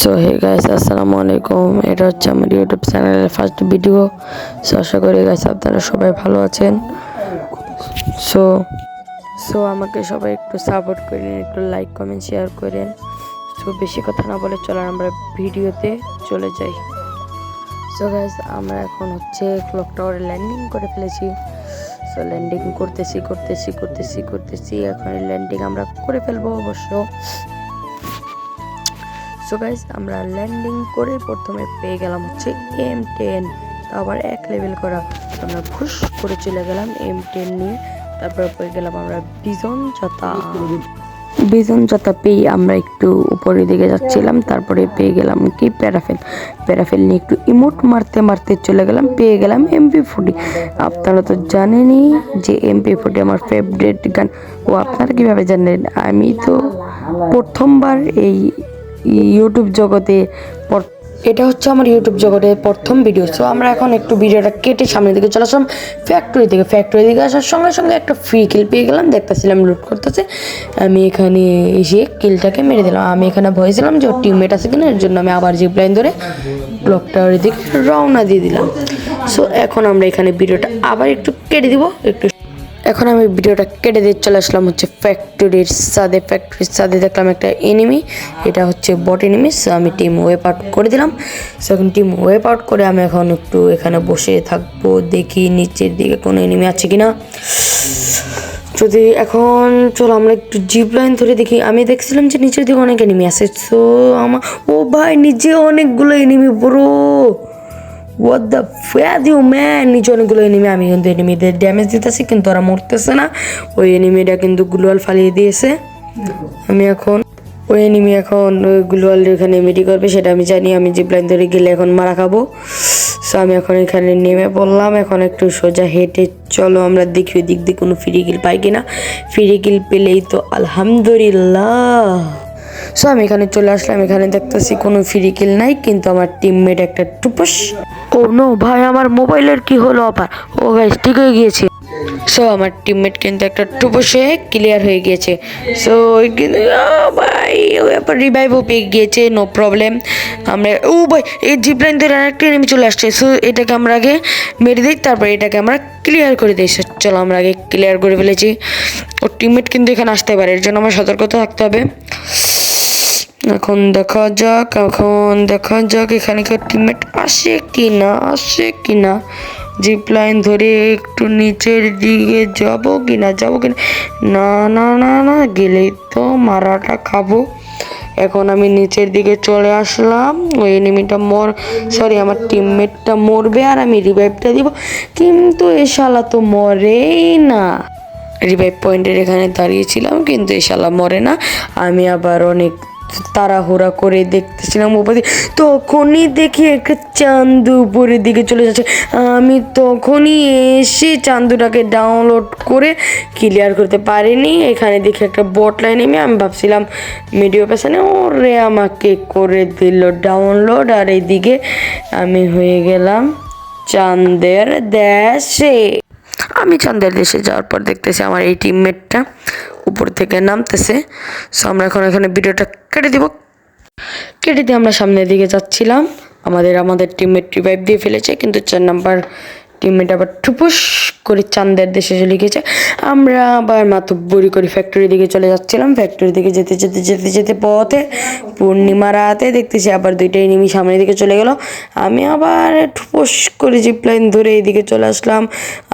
So hey guys আসসালামু আলাইকুম এটা হচ্ছে আমার ইউটিউব চ্যানেলের ফার্স্ট ভিডিও সো আশা করি গাইস আপনারা সবাই ভালো আছেন। সো সো আমাকে সবাই একটু সাপোর্ট করেন, একটু লাইক কমেন্ট শেয়ার করেন। সো বেশি কথা না বলে চলো আমরা ভিডিওতে চলে যাই। সো গাইস আমরা এখন হচ্ছে ক্লক টাওয়ারে ল্যান্ডিং করে ফেলেছি। সো ল্যান্ডিং করতেছি করতেছি করতেছি করতেছি। এখন ল্যান্ডিং আমরা করে ফেলব অবশ্য। সো গাইস আমরা ল্যান্ডিং করে প্রথমে পেয়ে গেলাম হচ্ছে এম টেন আবার এক লেভেল করা। আমরা ঘুষ করে চলে গেলাম এম টেন নিয়ে। তারপর পেয়ে গেলাম আমরা বিজন ছাতা বিজন ছাতা পেয়ে আমরা একটু উপরের দিকে যাচ্ছিলাম। তারপরে পেয়ে গেলাম কি? প্যারাফেল প্যারাফেল নিয়ে একটু ইমোট মারতে মারতে চলে গেলাম। পেয়ে গেলাম এমপি ফোর্টি আপনারা তো জানেনই যে এমপি ফোর্টি আমার ফেভারিট গান। ও আপনারা কীভাবে জানেন? আমি তো প্রথমবার এই ইউটিউব জগতে এটা হচ্ছে আমার ইউটিউব জগতের প্রথম ভিডিও সো আমরা এখন একটু ভিডিওটা কেটে সামনের দিকে চলে আসলাম। ফ্যাক্টরি থেকে ফ্যাক্টরি দিকে আসার সঙ্গে সঙ্গে একটা ফ্রি কিল পেয়ে গেলাম। দেখতেছিলাম লুট করতেছে। আমি এখানে এসে কিলটাকে মেরে দিলাম। আমি এখানে ভয়েছিলাম যে ওর টিমমেট আছে কিনা, এর জন্য আমি আবার জিপ লাইন ধরে ব্লক টাওয়ারের দিকে রওনা দিয়ে দিলাম। সো এখন আমরা এখানে ভিডিওটা আবার একটু কেটে দিব। একটু এখন আমি ভিডিওটা কেটে দিয়ে চলে আসলাম হচ্ছে ফ্যাক্টরির সাদে ফ্যাক্টরির সাদে দেখলাম একটা এনিমি এটা হচ্ছে বট এনিমি সো আমি টিম ওয়েপ আউট করে দিলাম। সো এখন টিম ওয়েপ আউট করে আমি এখন একটু এখানে বসে থাকব, দেখি নিচের দিকে কোনো এনিমি আছে কি না যদি এখন চলো আমরা একটু জিপ লাইন ধরে দেখি, আমি দেখছিলাম যে নিচের দিকে অনেক এনিমি আছে। সো আমার ও ভাই, নিচে অনেকগুলো এনিমি বড় what the fuck you man নিচে অনেকগুলো এনিমি আমি কিন্তু এনিমিদের ড্যামেজ দিতেছি, কিন্তু ওরা মরতেছে না। ওই এনিমিটা কিন্তু গ্লোয়াল ফালিয়ে দিয়েছে। আমি এখন, ওই এনিমি এখন, ওই গ্লোয়াল এখানে মেডি করবে, সেটা আমি জানি, আমি জিপ লাইন ধরে গেলে এখন মারা খাব। সো আমি এখন এখানে নেমে পড়লাম, এখন একটু সোজা হেঁটে চলো, আমরা দেখি ওই দিক দিয়ে কোনো ফ্রি পাই কিনা। ফ্রি পেলেই তো আলহামদুলিল্লাহ। সো আমি এখানে চলে আসলাম। এখানে দেখতেছি কোনো ফ্রি কিল নাই কিন্তু আমার টিমমেট একটা টুপস। ও নো ভাই আমার মোবাইলের কি হলো আবার? ও গাইস ঠিক হয়ে গিয়েছে। সো আমার টিমমেট কিন্তু একটা টুপসে ক্লিয়ার হয়ে গিয়েছে। সো কিন্তু ভাই ও ব্যাপার রিভাইভও পেয়ে গিয়েছে নো প্রবলেম আমরা ও ভাই এই জিপ লাইন ধরে আরেকটা নেমে চলে আসছে। সো এটাকে আমরা আগে মেরে দিই তারপরে এটাকে আমরা ক্লিয়ার করে দিই। চলো আমরা আগে ক্লিয়ার করে ফেলেছি। ওর টিমমেট কিন্তু এখানে আসতে পারে এর জন্য আমার সতর্কতা থাকতে হবে। এখন দেখা যাক, এখন দেখা যাক এখানে কেউ টিমমেট আসে কি না আসে কি না জিপ লাইন ধরে একটু নিচের দিকে যাব কি না যাব কি না না না না, গেলেই তো মারাটা খাব। এখন আমি নিচের দিকে চলে আসলাম, ওই এনিমিটা মর সরি আমার টিমমেটটা মরবে আর আমি রিভাইভটা দিব। কিন্তু এ শালা তো মরেই না। রিভাইভ পয়েন্টের এখানে দাঁড়িয়েছিলাম, কিন্তু এ শালা মরে না। আমি আবার অনেক তাড়াহুড়া করে দেখতেছিলাম উপরে তখনই দেখি একটা চান্দু উপরের দিকে চলে যাচ্ছে। আমি তখনই এসে চান্দুটাকে ডাউনলোড করে ক্লিয়ার করতে পারিনি। এখানে দেখি একটা বট লাইন এমে আমি ভাবছিলাম মিডিও পেছনে ওরে আমাকে করে দিল ডাউনলোড আর এইদিকে আমি হয়ে গেলাম চাঁদের দেশে। আমি চন্দের দেশে যাওয়ার পর দেখতেছি আমার এই টিমমেটটা উপর থেকে নামতেছে। সো আমরা এখন এখানে ভিডিওটা কেটে দিব। কেটে দিয়ে আমরা সামনের দিকে যাচ্ছিলাম। আমাদের আমাদের টিমমেট রিভাইভ দিয়ে ফেলেছে, কিন্তু চার নাম্বার টিমমেট আবার টুপুস করে চান্দের দেশে চলে গেছে আমরা আবার মাতব্বরি করে ফ্যাক্টরি দিকে চলে যাচ্ছিলাম। ফ্যাক্টরি দিকে যেতে যেতে যেতে যেতে পথে পূর্ণিমা রাতে দেখতেছি আবার দুইটা এনিমি সামনের দিকে চলে গেল। আমি আবার ঠুপস করে জিপ লাইন ধরে এইদিকে চলে আসলাম।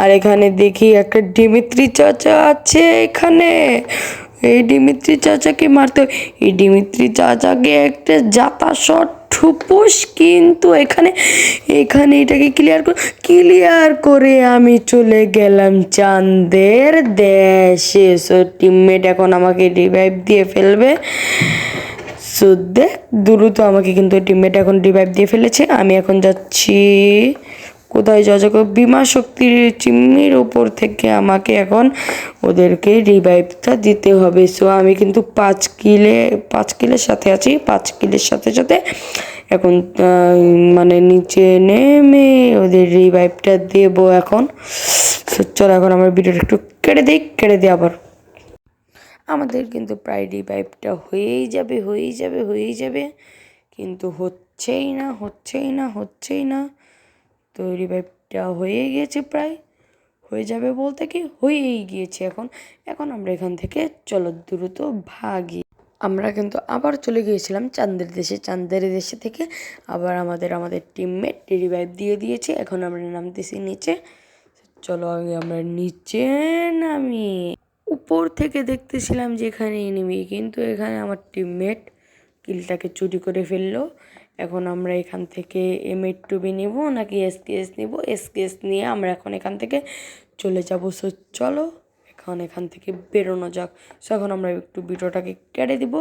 আর এখানে দেখি একটা ডিমিত্রি চাচা আছে এখানে। এই ডিমিত্রি চাচাকে মারতে। এই ডিমিত্রি চাচাকে একটা জাতা শট ঠুপুস কিন্তু এখানে এখানে এটাকে ক্লিয়ার করে ক্লিয়ার করে আমি চলে গেলাম চাঁদের দেশে। সো টিমমেট এখন আমাকে রিভাইভ দিয়ে ফেলবে। সো দেখ দ্রুত আমাকে কিন্তু টিমমেট এখন রিভাইভ দিয়ে ফেলেছে। আমি এখন যাচ্ছি কোথায় যাক বিমা শক্তির চিমনির উপর থেকে আমাকে এখন ওদেরকে রিভাইভটা দিতে হবে। সো আমি কিন্তু পাঁচ কিলে, পাঁচ কিলের সাথে আছি। পাঁচ কিলের সাথে সাথে এখন মানে নিচে নেমে ওদের রিভাইভটা দেবো এখন। চলো এখন আমার ভিডিওটা একটু কেটে দিই কেটে দিই আবার। আমাদের কিন্তু প্রায় রিভাইভটা হয়েই যাবে হয়েই যাবে হয়েই যাবে। কিন্তু হচ্ছেই না হচ্ছেই না হচ্ছেই না। তো রিভাইভটা হয়ে গিয়েছে প্রায়। হয়ে যাবে বলতে কি? হয়েই গিয়েছে এখন। এখন আমরা এখান থেকে চলো দ্রুত ভাগি। আমরা কিন্তু আবার চলে গিয়েছিলাম চাঁদের দেশে। চাঁদের দেশে থেকে আবার আমাদের আমাদের টিমমেট রিভাইভ দিয়ে দিয়েছে। এখন আমরা নামতেছি নিচে। চলো আগে আমরা নিচে নামি। উপর থেকে দেখতেছিলাম যে এখানে এনিমি কিন্তু এখানে আমার টিমমেট কিলটাকে চুরি করে ফেলল। এখন আমরা এখান থেকে এম এইট টুবি নিব, নাকি এসকেএস নিব? এসকেএস নিয়ে আমরা এখন এখান থেকে চলে যাব। সো চলো এখন এখান থেকে বেরোনো যাক। সো এখন আমরা একটু ভিডিওটাকে কেটে দিব,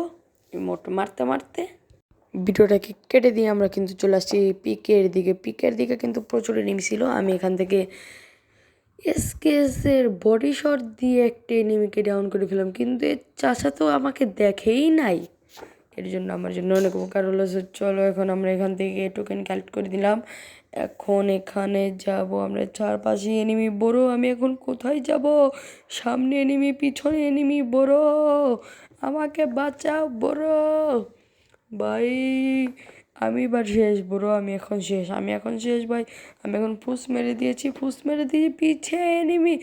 রিমোট মারতে মারতে। ভিডিওটাকে কেটে দিয়ে আমরা কিন্তু চলে আসছি পিকের দিকে। পিকের দিকে কিন্তু প্রচুর এনিমি ছিল। আমি এখান থেকে এসকেএসের বডি শট দিয়ে একটা এনিমিকে ডাউন করে ফেলাম কিন্তু এর চাষা তো আমাকে দেখেই নাই। এর জন্য আমার জন্য অনেক উপকার হলো। চলো এখন আমরা এখান থেকে টোকেন কালেক্ট করে দিলাম। এখন এখানে যাব আমরা চারপাশে এনিমি বড়। আমি এখন কোথায় যাব? সামনে এনিমি পিছনে এনিমি বড়। আমাকে বাঁচাও বড়। ভাই আমি এবার শেষ, বড়, আমি এখন শেষ। আমি এখন শেষ, ভাই। আমি এখন ফুস মেরে দিয়েছি ফুস মেরে দিয়েছি পিছে এনিমি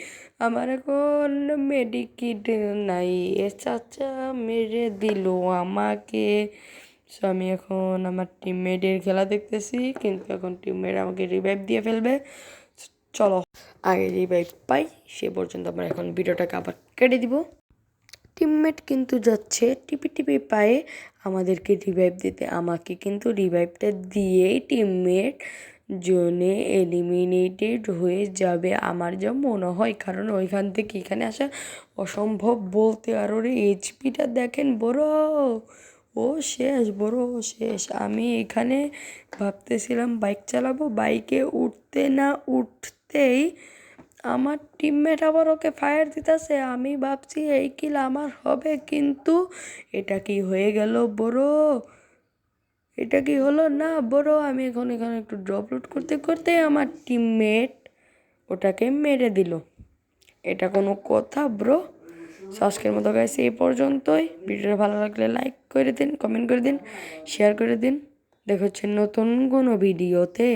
আমার এখন মেডিকিট নাই। এ চাচা মেরে দিল আমাকে। সো আমি এখন আমার টিমমেটের খেলা দেখতেছি, কিন্তু এখন টিমমেট আমাকে রিভাইভ দিয়ে ফেলবে। চলো। আগে রিভাইভ পাই, সে পর্যন্ত আমরা এখন ভিডিওটাকে আবার কেটে দিব। টিমমেট কিন্তু যাচ্ছে, টিপি টিপি পায়ে। আমাদেরকে রিভাইভ দিতে। আমাকে কিন্তু রিভাইভটা দিয়েই টিমমেট জোনে এলিমিনেটেড হয়ে যাবে। আমার যা মনে হয়, কারণ ওইখান থেকে এখানে আসা অসম্ভব বলতে আর ওর এইচপিটা দেখেন বড়। ও শেষ, বড় শেষ। আমি এখানে ভাবতেছিলাম বাইক চালাবো। বাইকে উঠতে না উঠতেই আমার টিমমেট আবার ওকে ফায়ার দিতেছে। আমি ভাবছি, এই কিল আমার হবে, কিন্তু এটা কি হয়ে গেল বড়? এটা কি হলো? না বড়, আমি এখন এখানে একটু ড্রপ লুট করতে করতে আমার টিমমেট ওটাকে মেরে দিল। এটা কোনো কথা ব্রো সো আজকের মতো গাইছে এই পর্যন্তই। ভিডিওটা ভালো লাগলে লাইক করে দিন কমেন্ট করে দিন শেয়ার করে দিন। দেখা হচ্ছে নতুন কোনো ভিডিওতে